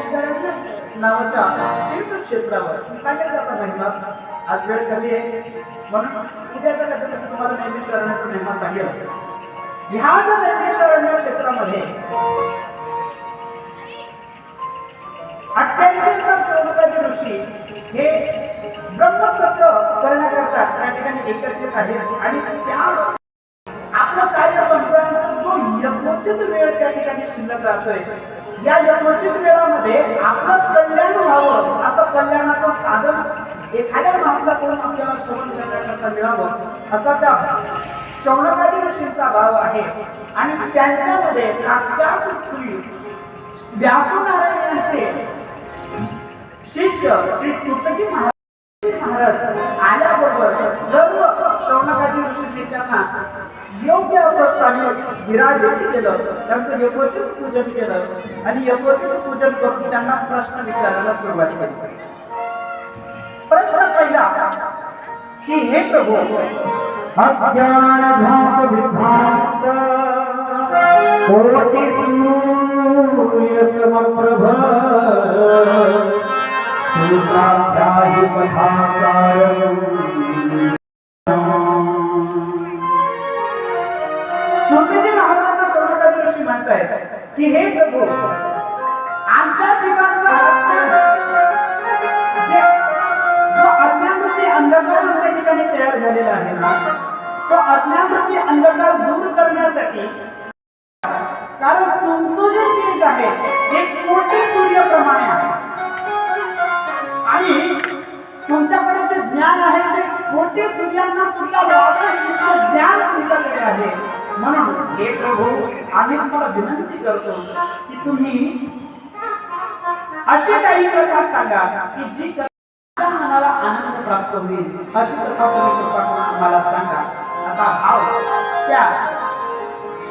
नावाच्या तीर्थक्षेत्रावर सांगितलं महिमा. आज वेळ कमी आहे. म्हणून उद्याच्या कथेमध्ये तुम्हाला नैमिषारण्याचा महिमा सांगेल. ह्या ज्या नैमिषारण्य क्षेत्रामध्ये अठ्ठ्याऐंशी एकर शोधकाचे ऋषी हे ब्रह्मसत्र करण्याकरता त्या ठिकाणी एकत्रित आहेत. आणि त्या आपलं कार्य संपल्यानंतर जो यथोचित वेळ त्या ठिकाणी शिल्लक राहतोय या यथोचित वेळामध्ये आपलं कल्याण व्हावं असं कल्याणाचं साधन एखाद्या माणसाकडून आपल्याला श्रवण करण्याकरता मिळावं असा त्या शौनकादी ऋषींचा भाव आहे. आणि त्यांच्यामध्ये साक्षात श्री व्यासनारायणाचे शिष्य श्री सुतजी महाराज महाराज आल्याबरोबर त्यांना योग्य असं स्थानी विराजित केलं. त्यांचं यथोचित पूजन केलं. आणि यथोचित पूजन करून त्यांना प्रश्न विचारायला सुरुवात केली. प्रश्न पहिला की हे प्रभू अज्ञानघात विभ्रांत कोटि सूर्य समप्रभ सूत्राध्यायी कथा अज्ञानरूपी अंधकार दूर करण्यासाठी. कारण तुमचं जे तेज आहे हे कोटी सूर्यप्रमाणे आहे. आणि तुमच्याकडे जे ज्ञान आहे ते कोटी सूर्यांना सुद्धा वाचेल इतकं ज्ञान तुमच्याकडे आहे. म्हणून हे प्रभू आम्ही तुम्हाला विनंती करतो की तुम्ही अशी काही कथा सांगा की जी कथा मनाला आनंद प्राप्त होईल. अशी कथा तुम्ही कृपा करून आम्हाला सांगा. असा भाव त्या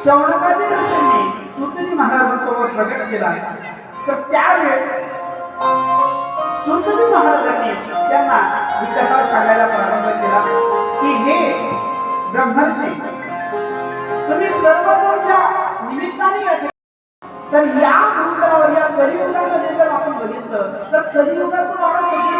शौनकादी ऋषींनी सुतजी महाराजांसोबत प्रकट केला. तर त्यावेळेस सुतजी महाराजांनी त्यांना विचार सांगायला प्रारंभ केला की हे ब्रह्मर्षी तुम्ही सर्वजण ज्या निमित्ताने या तर या भूतलावर या कलियुगामध्ये जर आपण बघितलं तर कलियुगाचं वाडा सगळी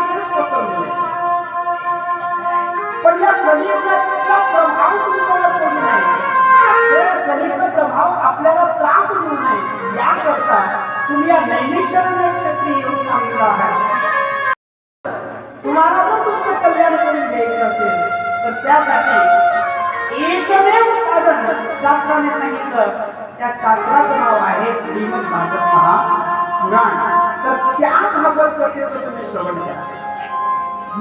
करता तुम्ही या नैमिषारण्य क्षेत्री येऊन थांबला आहात तुम्हाला जर तुमचं कल्याण करून घ्यायचं असेल तर त्यासाठी एकमेव साधन शास्त्राने सांगितलं. त्या शास्त्राचं नाव आहे श्रीमद भागवत महापुराण. तर त्या भागवत कथेचं तुम्ही श्रवण द्या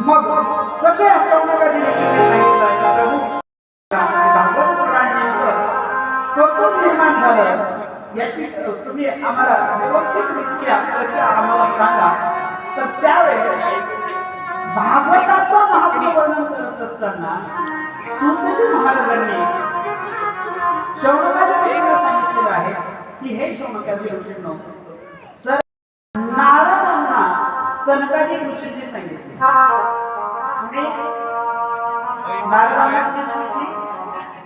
मग सगळे अशा सांगितलं प्रभू याची तुम्ही आम्हाला व्यवस्थितरित्या आम्हाला सांगा. तर त्यावेळेस भागवताचं महात्म्य वर्णन करत असताना सुतजी महाराजांनी शौनकादी ऋषींना सांगितलेलं आहे की हे शौनकादी ऋषींनो सर नारदांना सनकाजी ऋषींनी सांगितले. नारदांना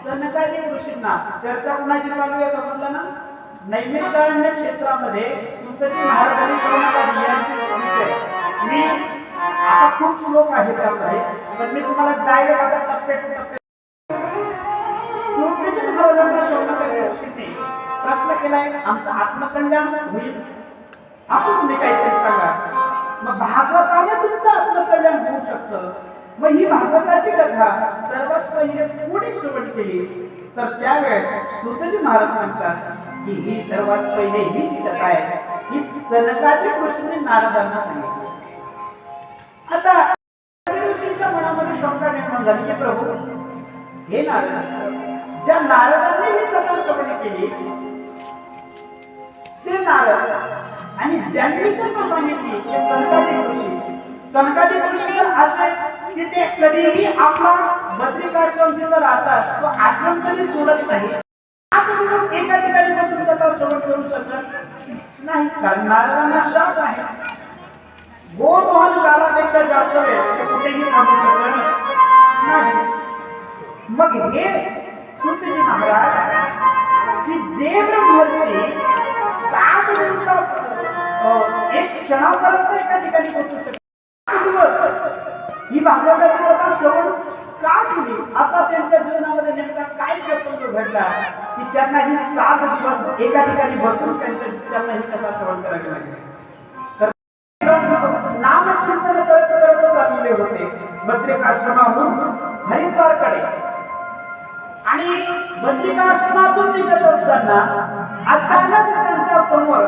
सनकाजी ऋषींना चर्चा कुणाची चालू आहे समजलं ना? नैमिषारण्य क्षेत्रामध्ये सुंदरी महाराजांनी शौनकादी यांचे विषय मी आता खूप श्लोक आहे त्यामध्ये पण मी तुम्हाला डायरेक्ट आता टप्प्या टप्प्या सुतजी महाराजांना शौनकादी ऋषींनी प्रश्न केलाय आमचं आत्मकल्याण होईल? असं तुम्ही काहीतरी सांगा. मग भागवताने तुमचं आत्मकल्याण होऊ शकतं. मग ही भागवताची कथा सर्वात पहिले कोणी श्रवण केली? तर त्यावेळेस सुतजी महाराज सांगतात की ही सर्वात पहिले ही जी कथा आहे ही सनकादी ऋषींनी नारदांना सांगितली. आता ऋषींच्या मनामध्ये शंका निर्माण झाली की प्रभू हे नारद ज्या नारदांनी ही कथा श्रवण केली ते नारद आणि ज्यांनी कथा सांगितली ते सनकादी ऋषी. सनकादी ऋषी असे की ते कधीही आपला बद्रिकाश्रम जिथं राहतात तो आश्रम कधी सोडत नाही. आज दिवस एका ठिकाणी श्रवण करू शकत नाही. कारण नारायणांना शाप आहे. गोमोहन शालापेक्षा जास्त वेळ ते कुठेही थांबू शकत नाही. मग हे सुतजी महाराज की जे ब्रह्मर्षी सात दिवसात एक क्षणापर्यंत एका ठिकाणी पोहोचू शकत दिवस. ही भागवताची कथा श्रवण का केली? असा त्यांच्या जीवनामध्ये नेमका काय प्रसंग घडला की त्यांना ही सात दिवस एका ठिकाणी बसून त्यांच्या त्यांना ही कथा श्रवण करावी लागली. तर नामचिंतन करत करत चाललेले होते बद्रिकाश्रमाहून हरिद्वारकडे. आणि बद्रिकाश्रमातून निघत असताना अचानक त्यांच्यासमोर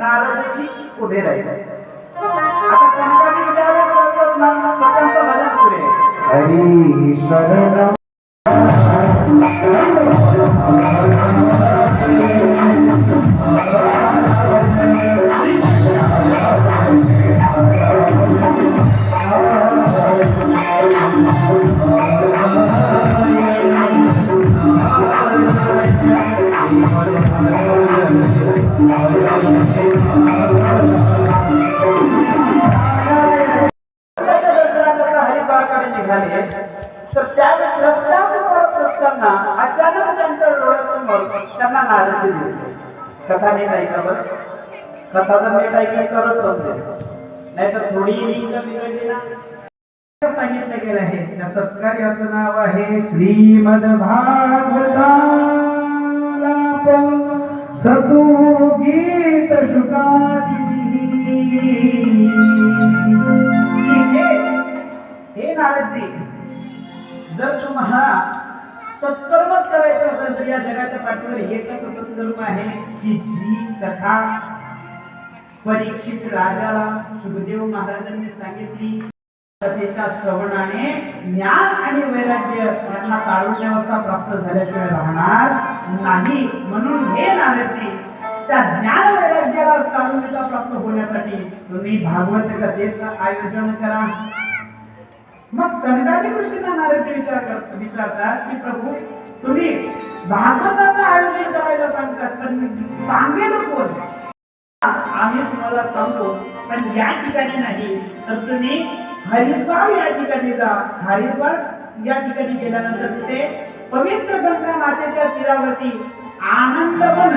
नारदजी उभे राहिले. आता संकटी विद्यालय आहे हरी कथा नीट ऐका बरं कथा जर नीट ऐकली तरच समजेल. नाहीतर थोडी लिंक ना. सांगितलं गेलं आहे. त्या सत्कार्याचं नाव आहे श्रीमद भागवता सतू गीत शुकादिः हे नारदजी जर तुम्हाला सत्कर्मच करायचं असेल तर या जगाच्या पाठीवर एकच सत्कर्म आहे की जी कथा परीक्षित राजाला सुखदेव महाराजांनी सांगितली. कथेच्या श्रवणाने ज्ञान आणि वैराग्य यांना तारुण्यावस्था प्राप्त झाल्याशिवाय राहणार नाही. म्हणून हे नारदजी त्या ज्ञान वैराग्याला तारुण्यता प्राप्त होण्यासाठी तुम्ही भागवत कथेचं आयोजन करा. मग संतांनी ऋषींना नारद विचार कर विचारतात की प्रभू तुम्ही भागवताचं आयोजन करायला सांगतात पण सांगेल कोण? आम्ही तुम्हाला सांगतो पण या ठिकाणी नाही. तर तुम्ही हरिद्वार या ठिकाणी जा. हरिद्वार या ठिकाणी गेल्यानंतर तिथे पवित्र गंगा मातेच्या तीरावरती आनंदवन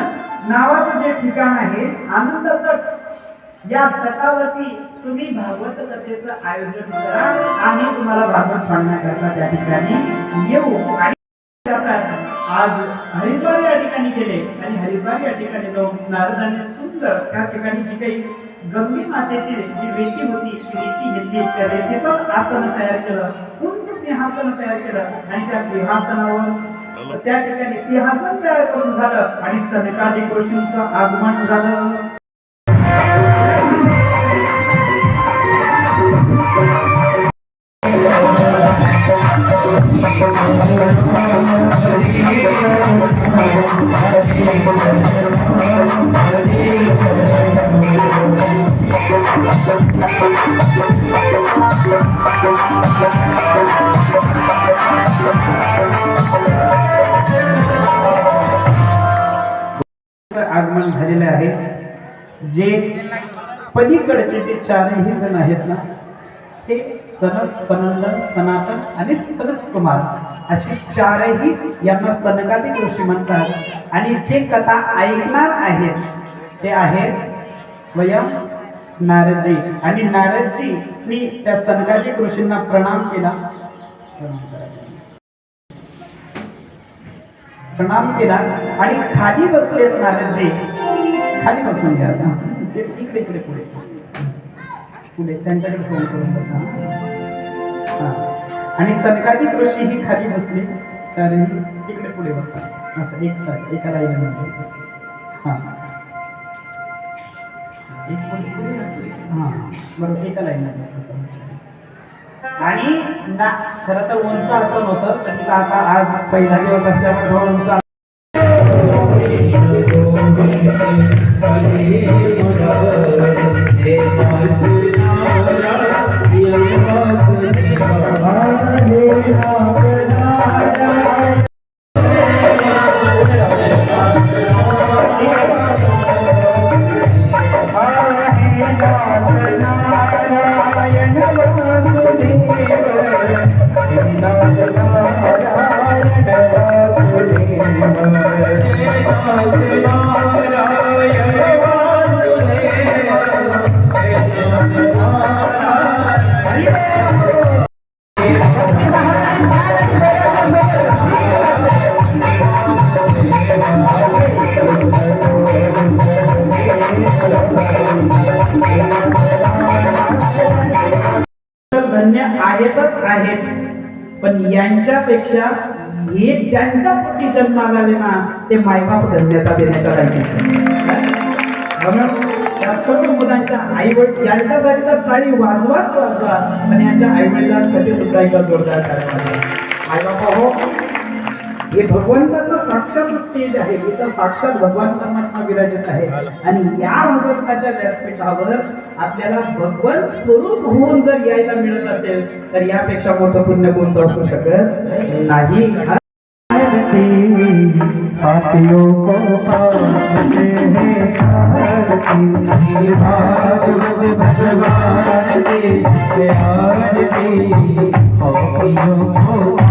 नावाचं जे ठिकाण आहे आनंद तट या तटावरती तुम्ही भागवत कथेचं आयोजन करा आम्ही तुम्हाला भागवत सांगण्याकरता त्या ठिकाणी येऊ. आणि आज हरिद्वार या ठिकाणी गेले आणि हरिद्वार या ठिकाणी जाऊन नारदांनी सुंदर त्या ठिकाणी जी काही गंभीर मातेची जी वेती होती ती रेती घेतली त्या रेतीचं आसन तयार केलं उंच सिंहासन तयार केलं आणि त्या सिंहासनावर त्या ठिकाणी सिंहासन तयार करून झालं आणि सनकादी गोष्टींचं आगमन झालं. आगमन झालेले आहे. जे पलीकडचे जे चारही जण आहेत ना ते सनत सनंदन सनातन आणि सनत कुमार असे चारही यांना सनकादिक ऋषी म्हणतात. आणि जे कथा ऐकणार आहेत ते आहेत स्वयं नारदजी. आणि नारदजी मी त्या सनकादिक ऋषींना प्रणाम केला. प्रणाम केला. आणि खाली बसलेत नारदजी. खाली बसून घ्या. ते इकडे इकडे पुढे. पुढे. त्यांच्याकडे फोन करून बसा. हा. आणि सनकादिक ऋषी ही खाली बसली. चारही तिकडे पुढे बसा. असं एक साथ एका लाईनीमध्ये हां. एक बरोबर एका लाईनीमध्ये आणि ना खरं तर उंच असं नव्हतं आता आज पहिला दिवस असल्यामुळे उंच धन्य आहेतच आहेत. पण यांच्यापेक्षा हे ज्यांच्या पोटी जन्माला आले ना ते मायबाप धन्यता देण्याच्या लायकीचे. म्हणून या सर्व मुलांच्या आई वडील यांच्यासाठी तर टाळी वाजवाच वाजवा आणि यांच्या आई वडिलांसाठी सुद्धा एका जोरदार टाळी मायबापा हो हे भगवंताचं साक्षात स्टेज आहे इथं साक्षात भगवान परमात्मा विराजित आहे आणि या भगवंताच्या व्यासपीठावर आपल्याला भगवंत स्वरूप होऊन जर यायला मिळत असेल तर यापेक्षा मोठं पुण्य कोण असू शकत नाही पापियों को पापते हैं आरती भागवत भगवान आरती पापियों को